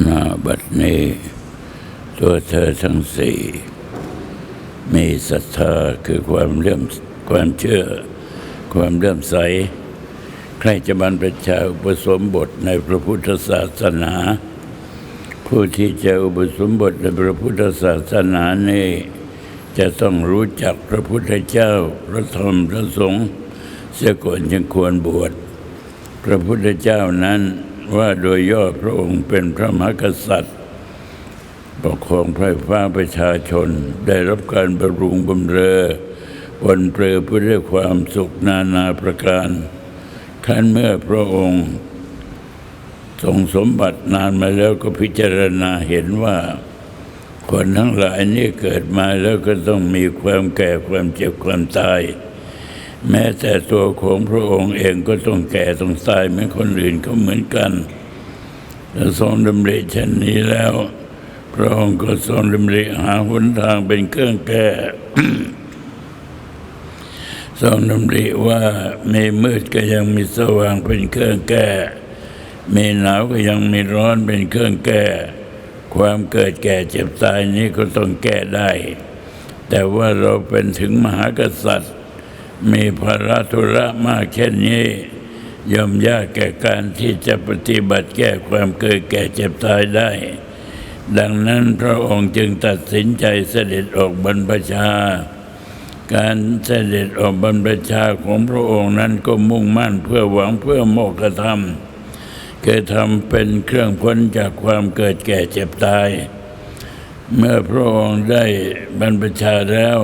นาบัดนี้ ตัวเธอทั้งสี่ มีศรัทธาคือความเลื่อมความเชื่อ ความเลื่อมใส ใครจะบรรพชาอุปสมบทในพระพุทธศาสนา ผู้ที่จะอุปสมบทในพระพุทธศาสนานี้จะต้องรู้จักพระพุทธเจ้า พระธรรมพระสงฆ์เสียก่อนจึงควรบวช พระพุทธเจ้านั้น ว่าโดยย่อพระองค์เป็นพระมหากษัตริย์ ปกครองไพร่ฟ้าประชาชน ได้รับการบำรุงบำเรอวันเปรอเพื่อได้ความสุขนานาประการขั้นเมื่อพระองค์ทรงสมบัตินานมาแล้วก็พิจารณาเห็นว่า คนทั้งหลายนี่เกิดมาแล้วก็ต้องมีความแก่ความเจ็บความตาย แม้แต่ตัวของพระองค์เองก็ต้องแก่ต้องตายเหมือนคนอื่นก็เหมือนกันและทรงดำริเช่นนี้แล้ว พระองค์ก็ทรงดำริหาหนทางเป็นเครื่องแก้ทรงดำริว่ามีมืดก็ยังมีสว่างเป็นเครื่องแก้ มีหนาวก็ยังมีร้อนเป็นเครื่องแก้ ความเกิดแก่เจ็บตายนี้ก็ต้องแก้ได้ แต่ว่าเราเป็นถึงมหากษัตริย์ มีภาระธุระมากเช่นนี้ย่อมยากแก่การที่จะปฏิบัติแก้ความเกิดแก่เจ็บตายได้ ดังนั้นพระองค์จึงตัดสินใจเสด็จออกบรรพชา การเสด็จออกบรรพชาของพระองค์นั้นก็มุ่งมั่นเพื่อหวังเพื่อโมกขธรรมคือทำเป็นเครื่องพ้นจากความเกิดแก่เจ็บตาย เมื่อพระองค์ได้บรรพชาแล้ว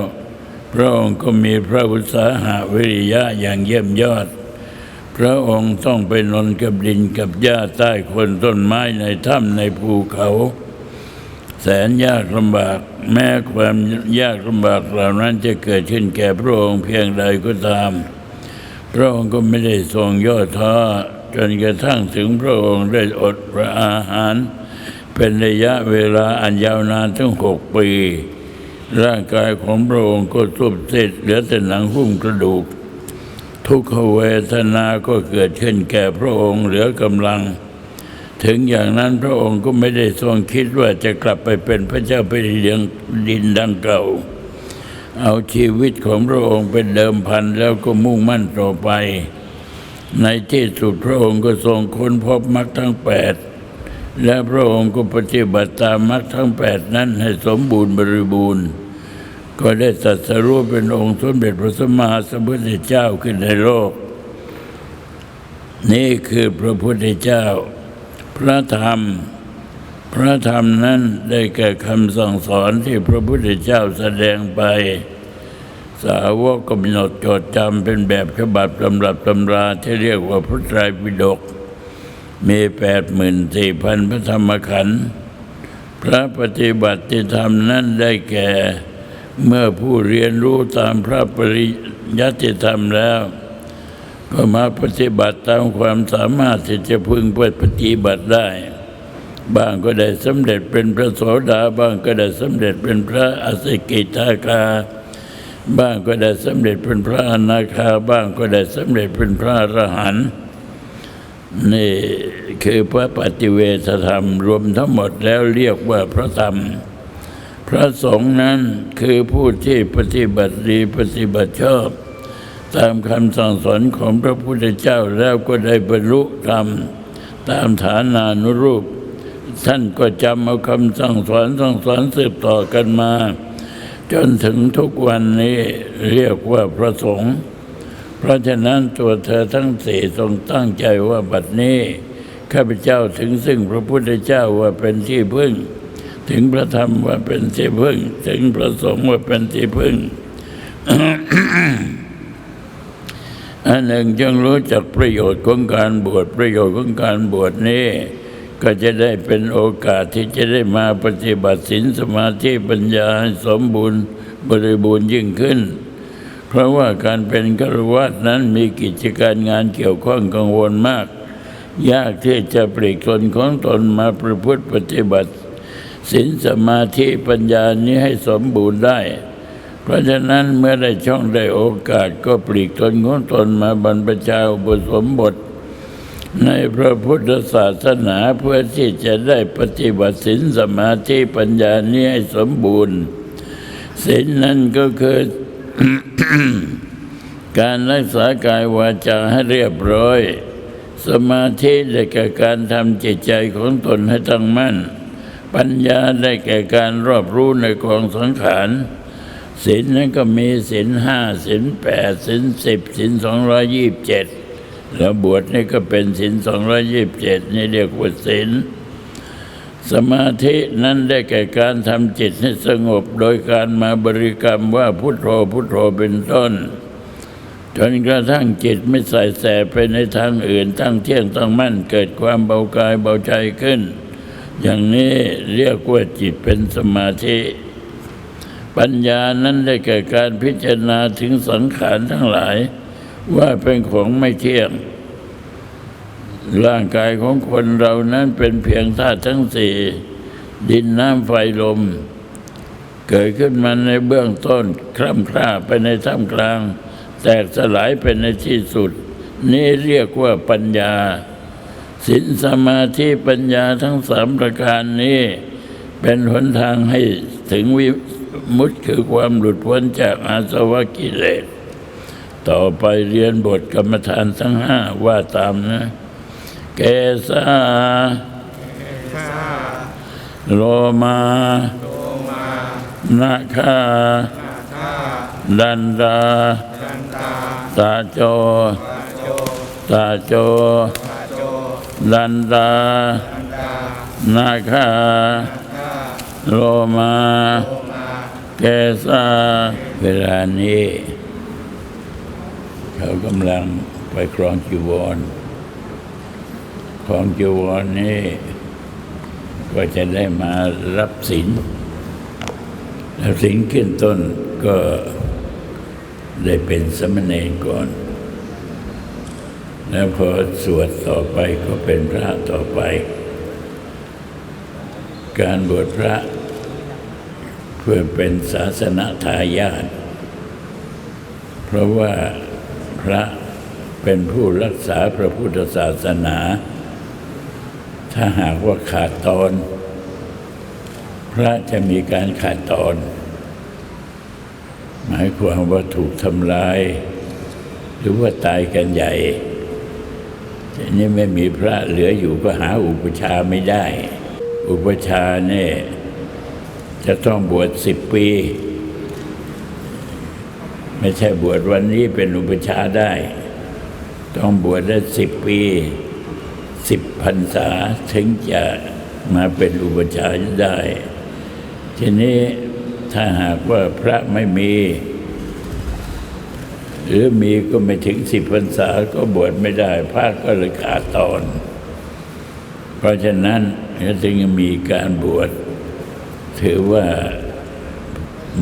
พระองค์ก็มีพระอุตสาหะวิริยะอย่างเยี่ยมยอด พระองค์ต้องไปนอนกับดินกับหญ้าใต้คนต้นไม้ในถ้ำในภูเขา แสนยากลำบาก แม้ความยากลำบากเหล่านั้นจะเกิดขึ้นแก่พระองค์เพียงใดก็ตาม พระองค์ก็ไม่ได้ทรงย่อท้อจนกระทั่งถึงพระองค์ได้อดพระอาหาร เป็นระยะเวลาอันยาวนานถึงหกปี ร่างกายของพระองค์ก็ทุบเสร็จเหลือแต่หนังหุ้มกระดูก ทุกขเวทนาก็เกิดขึ้นแก่พระองค์เหลือกำลัง ถึงอย่างนั้นพระองค์ก็ไม่ได้ทรงคิดว่าจะกลับไปเป็นพระเจ้าแผ่นดินดินดังเก่า เอาชีวิตของพระองค์เป็นเดิมพันแล้วก็มุ่งมั่นต่อไป ในที่สุดพระองค์ก็ทรงค้นพบมรรคทั้งแปด และพระองค์ก็ปฏิบัติตามมรรคทั้งแปดนั้นให้สมบูรณ์บริบูรณ์ ก็ได้ตรัสรู้เป็นองค์สมเด็จพระสัมมาสัมพุทธเจ้าขึ้นในโลก นี่คือพระพุทธเจ้า พระธรรม พระธรรมนั้นได้แก่คำสั่งสอนที่พระพุทธเจ้าแสดงไป สาวกกำหนดจดจำเป็นแบบฉบับตำรับตำราที่เรียกว่าพระไตรปิฎก มีแปดหมื่นสี่พันพระธรรมขันธ์พระปฏิบัติธรรมนั้นได้แก่ เมื่อผู้เรียนรู้ตามพระปริยัติธรรมแล้ว ก็มาปฏิบัติตามความสามารถที่จะพึงไปปฏิบัติได้ บางก็ได้สำเร็จเป็นพระโสดาบางก็ได้สำเร็จเป็นพระอสิกิทาคาบ้างก็ได้สำเร็จเป็นพระอนาคาบ้างก็ได้สำเร็จเป็นพระอรหันต์ นี่คือพระปฏิเวทธรรมรวมทั้งหมดแล้วเรียกว่าพระธรรม พระสงฆ์นั้นคือผู้ที่ปฏิบัติดีปฏิบัติชอบ ตามคำสั่งสอนของพระพุทธเจ้าแล้วก็ได้บรรลุธรรม ตามฐานานุรูป ท่านก็จำเอาคำสั่งสอนสั่งสอนสืบต่อกันมา จนถึงทุกวันนี้เรียกว่าพระสงฆ์ เพราะฉะนั้นตัวเธอทั้งสี่ทรงตั้งใจว่าบัดนี้ข้าพเจ้าถึงซึ่งพระพุทธเจ้าว่าเป็นที่พึ่ง ถึงพระธรรมว่าเป็นที่พึ่ง ถึงพระสงฆ์ว่าเป็นที่พึ่งอันหนึ่งจงรู้จักประโยชน์ของการบวชประโยชน์ของการบวชนี้ ก็จะได้เป็นโอกาสที่จะได้มาปฏิบัติศีลสมาธิปัญญาให้สมบูรณ์บริบูรณ์ยิ่งขึ้น เพราะว่าการเป็นฆราวาสนั้นมีกิจการงานเกี่ยวข้องกังวลมาก ยากที่จะปลีกตนของตนมาประพฤติปฏิบัติศีลสมาธิปัญญานี้ให้สมบูรณ์ได้ เพราะฉะนั้นเมื่อได้ช่องได้โอกาสก็ปลีกตนของตนมาบรรพชาอุปสมบท ในพระพุทธศาสนาเพื่อที่จะได้ปฏิบัติศีลสมาธิปัญญานี้ให้สมบูรณ์ศีลนั้นก็คือ การรักษากายวาจาให้เรียบร้อย สมาธิได้แก่การทำจิตใจของตนให้ตั้งมั่น ปัญญาได้แก่การรอบรู้ในกองสังขารศีลนั้นก็มีศีลห้าศีลแปดศีลสิบศีลสองร้อยยี่สิบเจ็ดแล้วบวชนี่ก็เป็นศีลสองร้อยยี่สิบเจ็ดนี่เรียกว่าศีล สมาธินั้นได้แก่การทำจิตให้สงบ โดยการมาบริกรรมว่าพุทโธพุทโธเป็นต้น จนกระทั่งจิตไม่ใส่แสไปในทางอื่นตั้งเที่ยงตั้งมั่นเกิดความเบากายเบาใจขึ้น อย่างนี้เรียกว่าจิตเป็นสมาธิ ปัญญานั้นได้แก่การพิจารณาถึงสังขารทั้งหลาย ว่าเป็นของไม่เที่ยง ร่างกายของคนเรานั้นเป็นเพียงธาตุทั้งสี่ ดินน้ำไฟลม เกิดขึ้นมาในเบื้องต้นคล่ำคร่าไปในท่ามกลาง แตกสลายไปในที่สุด นี่เรียกว่าปัญญาศีลสมาธิปัญญาทั้งสามประการนี้ เป็นหนทางให้ถึงวิมุตคือความหลุดพ้นจากอาสวะกิเลส ต่อไปเรียนบทกรรมฐานทั้งห้าว่าตามนะ เกสาโลมานาคาดันดาตาโจตาโจดันดานาคาโลมาเกสาเวลานี้ เขากำลังไปครองจีวร ของจีวรนี่ก็จะได้มารับศีลรับศีลขึ้นต้นก็ได้เป็นสมณเณรก่อน แล้วพอสวดต่อไปก็เป็นพระต่อไป การบวชพระเพื่อเป็นศาสนทายาทเพราะว่าพระเป็นผู้รักษาพระพุทธศาสนา ถ้าหากว่าขาดตอน พระจะมีการขาดตอน หมายความว่าถูกทำลาย หรือว่าตายกันใหญ่ทีนี้ไม่มีพระเหลืออยู่ก็หาอุปชาไม่ได้ อุปชาเนี่ยจะต้องบวชสิบปี ไม่ใช่บวชวันนี้เป็นอุปชาได้ ต้องบวชได้สิบปี สิบพรรษาถึงจะมาเป็นอุปชาย์ได้ ทีนี้ถ้าหากว่าพระไม่มี หรือมีก็ไม่ถึงสิบพรรษาก็บวชไม่ได้พระก็เลยขาดตอน เพราะฉะนั้นก็จึงมีการบวช ถือว่า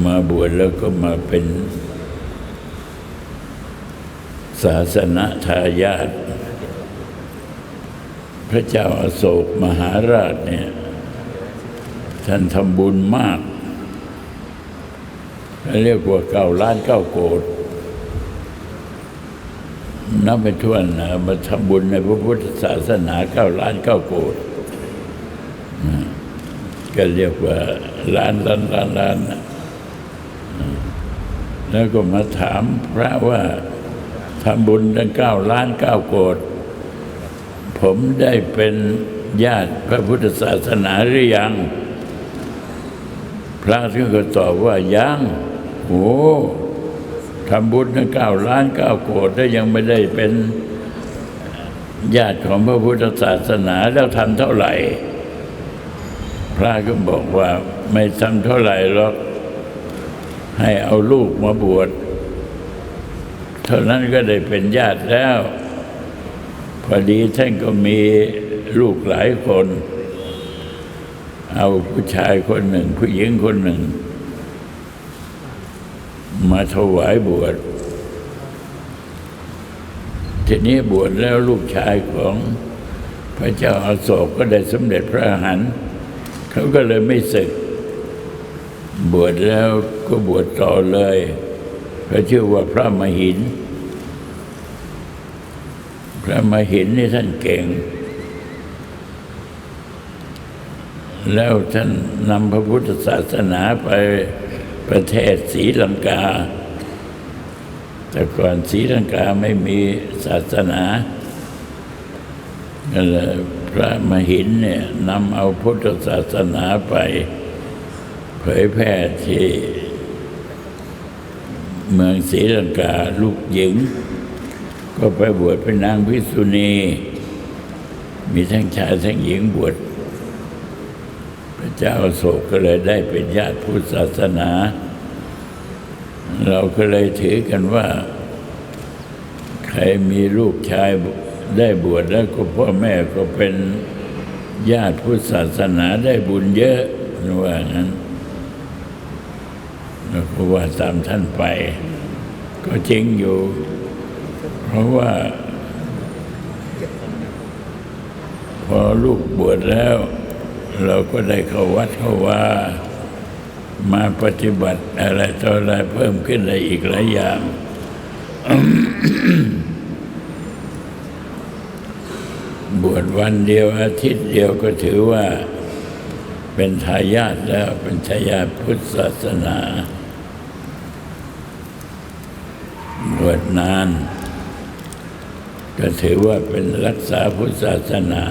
มาบวชแล้วก็มาเป็นศาสนทายาท พระเจ้าอาโศกมหาราชเนี่ย ท่านทำบุญมาก เรียกว่าเก้าล้านเก้าโกดนับไปทั่วนะมาทำบุญในพระพุทธศาสนาเก้าล้านเก้าโกดก็เรียกว่าล้านล้านล้านล้านแล้วก็มาถามพระว่าทำบุญตั้งเก้าล้านเก้าโกด ผมได้เป็นญาติพระพุทธศาสนาหรือยัง พระท่านก็ตอบว่ายังโอ้ทำบุญตั้งเก้าล้านเก้าโกดแล้วยังไม่ได้เป็นญาติของพระพุทธศาสนาแล้วทำเท่าไหร่ พระก็บอกว่าไม่ทำเท่าไหร่หรอกให้เอาลูกมาบวชเท่านั้นก็ได้เป็นญาติแล้ว พอดีท่านก็มีลูกหลายคน เอาผู้ชายคนหนึ่ง ผู้หญิงคนหนึ่ง มาถวายบวชทีนี้บวชแล้วลูกชายของพระเจ้าอาโศกก็ได้สำเร็จพระอรหันต์เขาก็เลยไม่ศึก บวชแล้วก็บวชต่อเลยพระชื่อว่าพระมหิน พระมาหินนี่ท่านเก่ง แล้วท่านนำพระพุทธศาสนาไปประเทศศรีลังกา แต่ก่อนศรีลังกาไม่มีศาสนาก็เลยพระมหินเนี่ยนำเอาพุทธศาสนาไป เผยแพร่ที่เมืองศรีลังกาลูกหญิง ก็ไปบวชเป็นนางพิษุณี มีทั้งชายทั้งหญิงบวชพระเจ้าโศกก็เลยได้เป็นญาติพุทธศาสนา เราก็เลยถือกันว่า ใครมีลูกชายได้บวชแล้วก็พ่อแม่ก็เป็นญาติพุทธศาสนาได้บุญเยอะนว่างั้นเราก็ว่าตามท่านไป ก็จริงอยู่ เพราะว่า พอลูกบวชแล้ว เราก็ได้เข้าวัดเข้าว่า มาปฏิบัติอะไรต่ออะไรเพิ่มขึ้นอะไรอีกหลายอย่างบวชวันเดียวอาทิตย์เดียวก็ถือว่า เป็นทายาทแล้วเป็นทายาทพุทธศาสนา บวชนาน ก็ถือว่าเป็นรักษาพุทธศาสนา